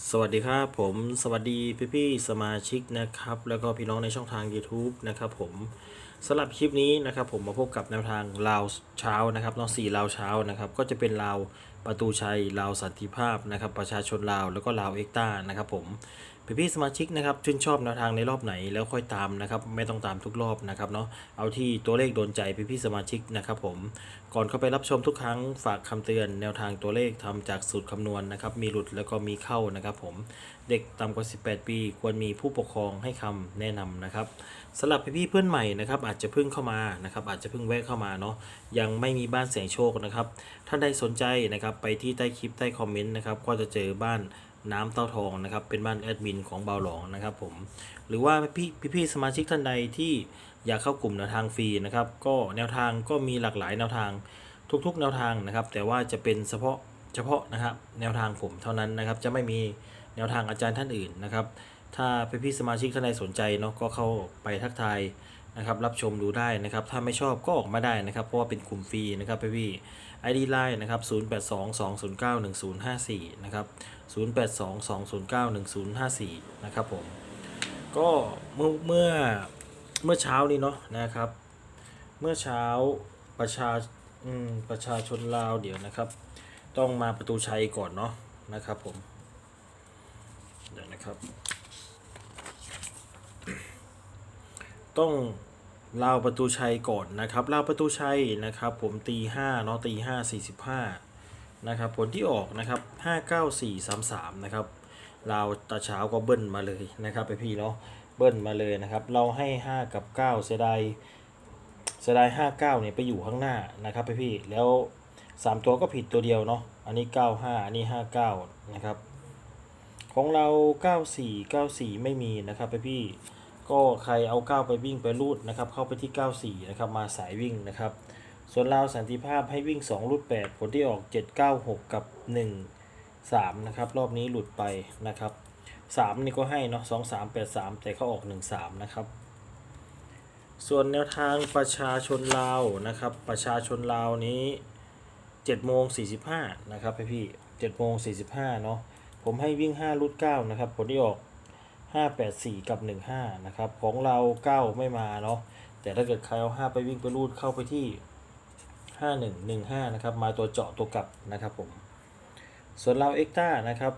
สวัสดีครับผมสวัสดีพี่พี่ๆสมาชิกนะครับ แล้วก็พี่น้องในช่องทาง YouTube นะครับผมสำหรับคลิปนี้นะครับผมมาพบกับแนวทางลาวเช้านะครับน้องสี่ลาวเช้านะครับ ก็จะเป็นลาวประตูชัยลาวสันติภาพนะครับ ประชาชนลาวแล้วก็ลาวเอ็กต้านะครับผม พี่พี่ๆสมาชิกนะครับชื่นชอบแนวทางในรอบไหนแล้วค่อยตามนะครับไม่ต้องตามทุกรอบนะครับเนาะเอาที่ตัวเลขโดนใจพี่พี่ๆสมาชิกนะครับผมก่อนเข้าไปรับชมทุกครั้งฝากคำเตือนแนวทางตัวเลขทำจากสูตรคำนวณนะครับมีหลุดแล้วก็มีเข้านะครับผมเด็กต่ำกว่า 18 ปี ควรมีผู้ปกครองให้คำแนะนำนะครับสำหรับพี่ๆเพื่อนใหม่นะครับอาจจะเพิ่งเข้ามานะครับอาจจะเพิ่งแวะเข้ามาเนาะยังไม่มีบ้านเสียงโชคนะครับท่านใดสนใจนะครับไปที่ใต้คลิปใต้คอมเมนต์นะครับก็จะเจอบ้าน น้ำเต้าทองนะครับเป็นบ้านแอดมินของเบาหลองนะครับผมหรือว่าพี่พี่สมาชิกท่านใดที่อยากเข้ากลุ่มแนวทางฟรีนะครับก็แนวทางก็มีหลากหลายแนวทางทุกๆ แนวทางนะครับ แต่ว่าจะเป็นเฉพาะเฉพาะนะครับ แนวทางผมเท่านั้นนะครับ จะไม่มีแนวทางอาจารย์ท่านอื่นนะครับ ถ้าพี่พี่สมาชิกท่านใดสนใจเนาะก็เข้าไปทักทาย นะครับรับชมดูได้นะครับถ้าไม่ชอบก็ออกมาได้นะครับ เพราะว่าเป็นกลุ่มฟรีนะครับพี่พี่ไอดีไลน์นะครับ 0822091054 นะครับ 0822091054 นะครับผม ก็เมื่อเมื่อเมื่อเช้านี้เนาะนะครับ เมื่อเช้าประชาประชาชนลาวเดี๋ยวนะครับ ต้องมาประตูชัยก่อนเนาะนะครับผม เดี๋ยวนะครับ ต้องลาวประตูชัยก่อนนะครับลาวประตูชัยนะครับ ผมตีห้าเนาะตีห้าสี่สิบห้านะครับ ผลที่ออกนะครับห้าเก้าสี่สามสามนะครับลาวตาเช้าก็เบิ้ลมาเลยนะครับไปพี่เนาะเบิ้ลมาเลยนะครับ เราให้ห้ากับเก้าเสียดายเสียดายห้าเก้าเนี่ยไปอยู่ข้างหน้านะครับพี่พี่แล้วสามตัวก็ผิดตัวเดียวเนาะอันนี้เก้าห้าอันนี้ห้าเก้านะครับ ของเราเก้าสี่เก้าสี่ไม่มีนะครับพี่พี่ ก็ใครเอาเก้าไปวิ่งไปรูดนะครับเข้าไปที่เก้าสี่นะครับมาสายวิ่งนะครับ ส่วนเราวสันติภาพให้วิ่งสองรูดแปดผลที่ออกเจ็ดเก้าหกกับหนึ่งสามนะครับ รอบนี้หลุดไปนะครับสามนี่ก็ให้เนาะสองสามแปดสามแต่เขาออกหนึ่งสามนะครับ ส่วนแนวทางประชาชนลาวนะครับ ประชาชนลาวนี้7โมง45 นะครับพี่พี่7โมง45 เนาะผมให้วิ่ง 5รุด9 นะครับ ผลที่ออก 584 กับ 15 นะครับ ของเรา 9 ไม่มาเนาะแต่ถ้าเกิดใครเอา 5 ไปวิ่งไปรูดเข้าไปที่ 5115 นะครับ มาตัวเจาะตัวกลับนะครับผมส่วนเราเอ็กต้านะครับ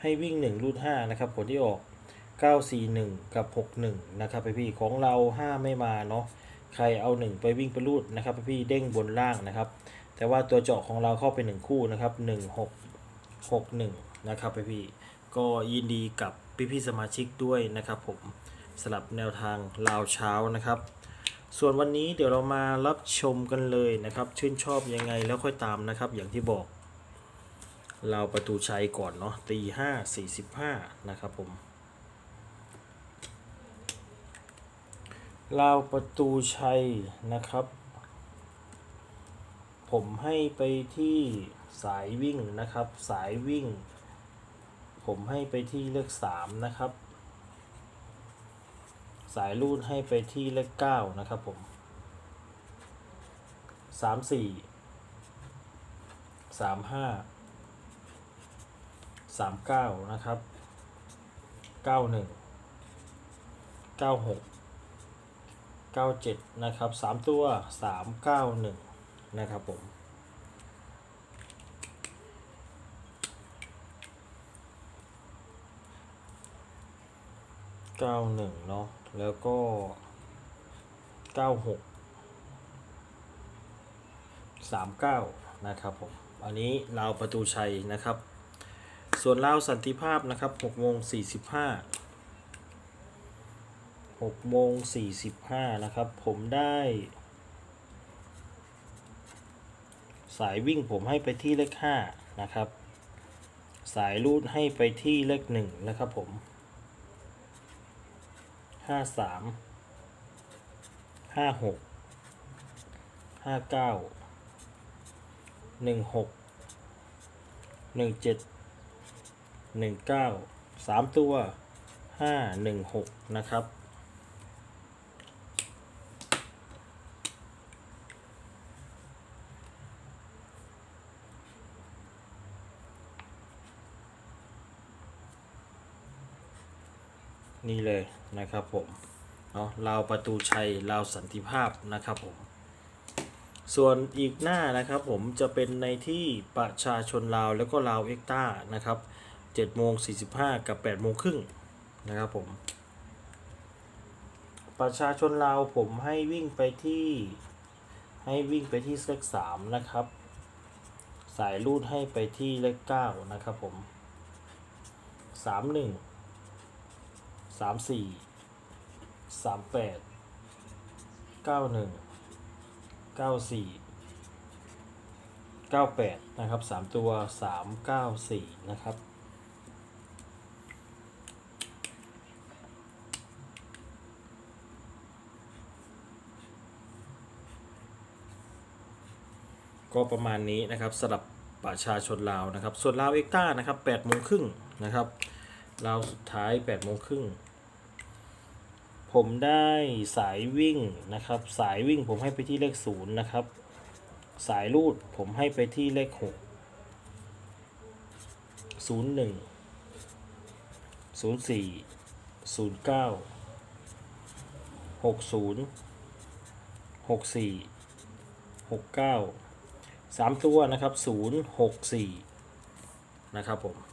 ให้วิ่ง 1 รูด 5 นะครับ ผลที่ออก 941 กับ 61 นะครับพี่พี่ของเรา 5 ไม่มาเนาะใครเอา 1 ไปวิ่งไปรูดนะครับพี่เด้งบนล่างนะครับ แต่ว่าตัวเจาะของเราเข้าไป 1 คู่นะครับ 16 61 นะครับพี่ก็ยินดีกับ พี่ๆสมาชิกด้วยนะครับผมสลับแนวทางลาวเช้านะครับ ส่วนวันนี้เดี๋ยวเรามารับชมกันเลยนะครับ ชื่นชอบยังไงแล้วค่อยตามนะครับ อย่างที่บอกเราประตูชัยก่อนเนาะตีห้าสี่สิบห้านะครับผมลาวประตูชัยนะครับ ผมให้ไปที่สายวิ่งนะครับ สายวิ่ง ผมให้ไปที่เลขสามนะครับ สายรูดให้ไปที่เลขเก้านะครับผมสามสี่สามห้าสามเก้านะครับเก้าหนึ่งเก้าหก97นะครับ3ตัว391นะครับผม 91เนาะแล้วก็96 39นะครับผมอันนี้ลาวประตูชัยนะครับ ส่วนลาวสันติภาพนะครับ6โมง45หกโมงสี่สิบห้านะครับ ผมได้ สายวิ่งผมให้ไปที่เลขห้านะครับ สายรูดให้ไปที่เลขหนึ่งนะครับผม ห้าสามห้าหกห้าเก้าหนึ่งหกหนึ่งเจ็ดหนึ่งเก้าสามตัวห้าหนึ่งหกนะครับ นี่เลย นะครับผมเนาะลาวประตูชัยลาวสันติภาพนะครับผมส่วนอีกหน้านะครับผมจะเป็นในที่ประชาชนลาวแล้วก็ลาวเอ็กต้านะครับ7โมง45 กับ8โมงครึ่งนะครับผม ประชาชนลาวผมให้วิ่งไปที่ให้วิ่งไปที่เลขสามนะครับ สายรูดให้ไปที่เลขเก้านะครับผมสามหนึ่ง สามสี่สามแปดเก้าหนึ่งเก้าสี่เก้าแปดนะครับสามตัวสามเก้าสี่นะครับก็ประมาณนี้นะครับสำหรับประชาชนลาวนะครับ ส่วนลาวเอ็กต้านะครับ8โมงครึ่งนะครับลาวสุดท้าย8โมงครึ่ง ผมได้สายวิ่งนะครับ สายวิ่งผมให้ไปที่เลขศูนย์นะครับ สายรูดผมให้ไปที่เลขหกศูนย์หนึ่งศูนย์สี่ศูนย์เก้าหกศูนย์หกสี่หกเก้าสามตัวนะครับศูนย์หกสี่นะครับผม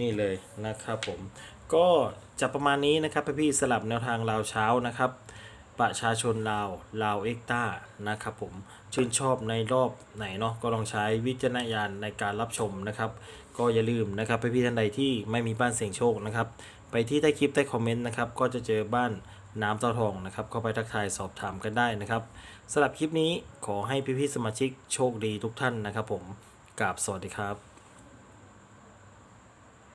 นี่เลยนะครับผม ก็จะประมาณนี้นะครับพี่สลับแนวทางลาวเช้านะครับ ประชาชนลาวลาวเอ็กต้านะครับผมชื่นชอบในรอบไหนเนาะก็ลองใช้วิจารณญาณในการรับชมนะครับ ก็อย่าลืมนะครับพี่ท่านใดที่ไม่มีบ้านเสียงโชคนะครับ ไปที่ใต้คลิปใต้คอมเมนต์นะครับก็จะเจอบ้านน้ำเต้าทองนะครับเข้าไปทักทายสอบถามกันได้นะครับสำหรับคลิปนี้ขอให้พี่ๆสมาชิกโชคดีทุกท่านนะครับผมกราบสวัสดีครับ